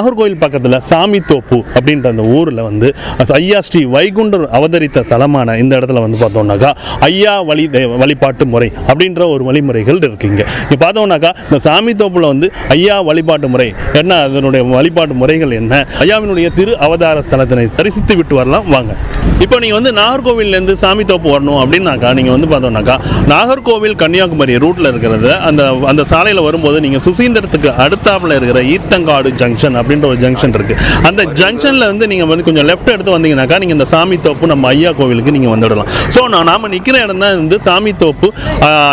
நாகர்கோவில் பக்கத்தில் சாமித்தோப்பு அப்படின்ற அந்த ஊரில் வந்து ஐயா ஸ்ரீ வைகுண்டர் அவதரித்த தலமான இந்த இடத்துல வந்து பார்த்தோம்னாக்கா ஐயா வழி வழிபாட்டு முறை அப்படின்ற ஒரு வழிமுறைகள் இருக்குங்க. இப்போ பார்த்தோம்னாக்கா இந்த சாமித்தோப்பில் வந்து ஐயா வழிபாட்டு முறை என்ன அதனுடைய வழிபாட்டு முறைகள் என்ன ஐயாவினுடைய திரு அவதார ஸ்தலத்தினை தரிசித்து விட்டு வரலாம் வாங்க. இப்போ நீங்கள் வந்து நாகர்கோவில்லேருந்து சாமித்தோப்பு வரணும் அப்படின்னாக்கா நீங்கள் வந்து பார்த்தோம்னாக்கா நாகர்கோவில் கன்னியாகுமரி ரூட்டில் இருக்கிறது அந்த அந்த சாலையில் வரும்போது நீங்கள் சுசீந்திரத்துக்கு அடுத்தாப்பில் இருக்கிற ஈத்தங்காடு ஜங்ஷன் அப்படி அப்படின்ற ஒரு ஜங்ஷன் இருக்குது அந்த ஜங்ஷனில் வந்து நீங்கள் வந்து கொஞ்சம் லெஃப்ட் எடுத்து வந்தீங்கன்னாக்கா நீங்கள் இந்த சாமித்தோப்பு நம்ம ஐயா கோவிலுக்கு நீங்கள் வந்துடலாம். ஸோ நான் நாம் நிற்கிற இடம் தான் வந்து சாமி தோப்பு.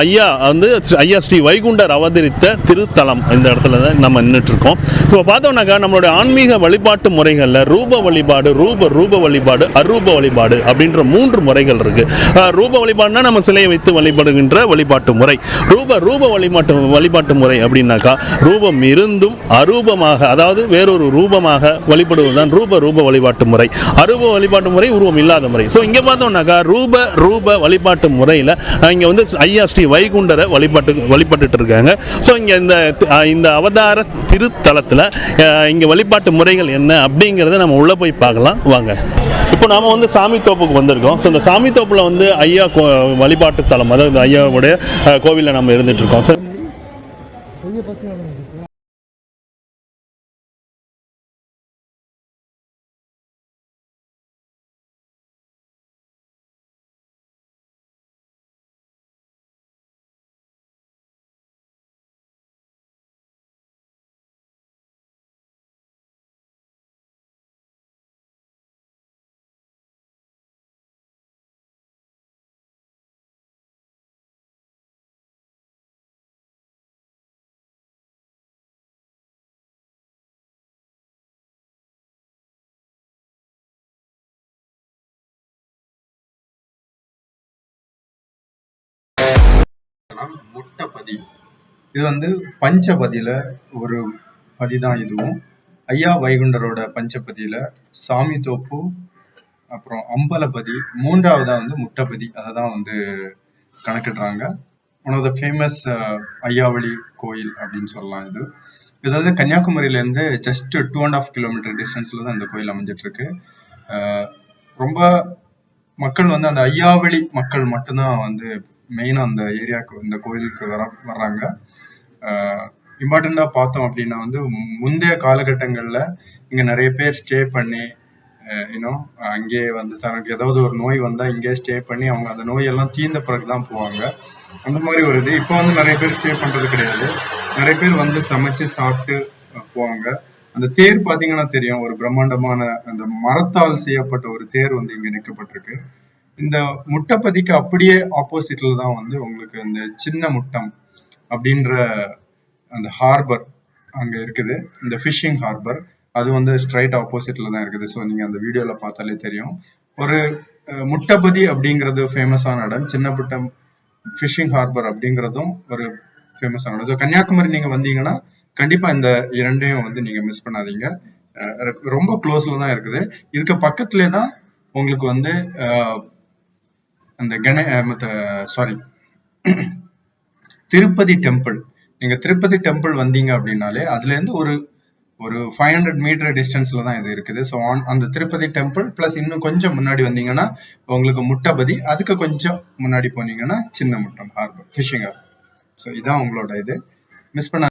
ஐயா வந்து ஐயா ஸ்ரீ வைகுண்டர் அவதரித்த திருத்தலம் இந்த இடத்துல தான் நம்ம நின்றுட்டு இருக்கோம் இப்போ பார்த்தோம்னாக்கா நம்மளுடைய ஆன்மீக வழிபாட்டு முறைகளில் ரூப வழிபாடு ரூப ரூப வழிபாடு அரூப வழிபாடு அப்படின்ற மூன்று முறைகள் இருக்கு. ரூப வழிபாடுனா நம்ம சிலையை வைத்து வழிபடுகின்ற வழிபாட்டு முறை. ரூப ரூப வழிபாட்டு வழிபாட்டு முறை அப்படின்னாக்கா ரூபம் இருந்தும் அரூபமாக அதாவது வேறொரு ரூபமாக வழிபடுவதுதான் ரூப ரூப வழிபாட்டு முறை. அரூப வழிபாட்டு முறை உருவம் இல்லாத முறை. ஸோ இங்கே பார்த்தோம்னாக்கா ரூப ரூப வழிபாட்டு முறையில் இங்கே வந்து ஐயா ஸ்ரீ வைகுண்டரை வழிபாட்டு வழிபட்டுட்டு இருக்காங்க ஸோ இங்கே இந்த இந்த அவதார திருத்தலத்தில் இங்கே வழிபாட்டு முறைகள் என்ன அப்படிங்கிறத நம்ம உள்ளே போய் பார்க்கலாம். வாங்க. இப்போ நாம் வந்து சாமி தோப்புக்கு வந்திருக்கோம். ஸோ இந்த சாமி தோப்பில் வந்து ஐயா கோ- வழிபாட்டு தலம் அதாவது ஐயாவுடைய கோவிலில் நம்ம இருந்துட்டு இருக்கோம் ஸோ முட்டப்பதி. இது வந்து பஞ்சபதியில ஒரு பதி தான் இதுவும். ஐயா வைகுண்டரோட பஞ்சபதியில சாமி தோப்பு அப்புறம் அம்பலபதி மூன்றாவதா வந்து முட்டபதி அதை தான் வந்து கணக்கிடுறாங்க. One of the famous Ayyavazhi கோயில் அப்படின்னு சொல்லலாம் இது. இது வந்து கன்னியாகுமரியிலேருந்து just two and half kilometre டிஸ்டன்ஸ்ல தான் இந்த கோயில் அமைஞ்சிட்ருக்கு. Uh, ரொம்ப மக்கள் வந்து அந்த ஐயாவளி மக்கள் மட்டும்தான் வந்து மெயினா அந்த ஏரியாவுக்கு இந்த கோயிலுக்கு வர வர்றாங்க. இம்பார்ட்டண்டா பார்த்தோம் அப்படின்னா வந்து முந்தைய காலகட்டங்கள்ல இங்க நிறைய பேர் ஸ்டே பண்ணி இன்னும் அங்கேயே வந்து தனக்கு ஏதாவது ஒரு நோய் வந்தா இங்கே ஸ்டே பண்ணி அவங்க அந்த நோயெல்லாம் தீர்ந்த பிறகுதான் போவாங்க. அந்த மாதிரி ஒரு இது. இப்போ வந்து நிறைய பேர் ஸ்டே பண்றது கிடையாது. நிறைய பேர் வந்து சமைச்சு சாப்பிட்டு போவாங்க. அந்த தேர் பாத்தீங்கன்னா தெரியும். ஒரு பிரம்மாண்டமான அந்த மரத்தால் செய்யப்பட்ட ஒரு தேர் வந்து இங்க நிற்கப்பட்டிருக்கு. இந்த முட்டைப்பதிக்கு அப்படியே ஆப்போசிட்ல தான் வந்து உங்களுக்கு இந்த சின்ன முட்டம் அப்படின்ற அந்த ஹார்பர் அங்க இருக்குது. இந்த ஃபிஷிங் ஹார்பர் அது வந்து ஸ்ட்ரைட் ஆப்போசிட்ல தான் இருக்குது. ஸோ நீங்க அந்த வீடியோல பார்த்தாலே தெரியும். ஒரு முட்டபதி அப்படிங்கிறது ஃபேமஸான இடம். சின்ன புட்டம் ஃபிஷிங் ஹார்பர் அப்படிங்கிறதும் ஒரு ஃபேமஸான இடம். ஸோ கன்னியாகுமரி நீங்க வந்தீங்கன்னா கண்டிப்பா இந்த இரண்டையும் வந்து நீங்க மிஸ் பண்ணாதீங்க. ரொம்ப க்ளோஸ்ல தான் இருக்குது. இதுக்கு பக்கத்துலேயே தான் உங்களுக்கு வந்து அந்த கணே சாரி திருப்பதி டெம்பிள் நீங்க திருப்பதி டெம்பிள் வந்தீங்க அப்படின்னாலே அதுல இருந்து ஒரு ஒரு ஃபைவ் ஹண்ட்ரட் மீட்டர் டிஸ்டன்ஸ்ல தான் இது இருக்குது. ஸோ அந்த திருப்பதி டெம்பிள் பிளஸ் இன்னும் கொஞ்சம் முன்னாடி வந்தீங்கன்னா உங்களுக்கு முட்டபதி அதுக்கு கொஞ்சம் முன்னாடி போனீங்கன்னா சின்ன Muttam harbour fishing harbour so இதான் உங்களோட இது. மிஸ் பண்ண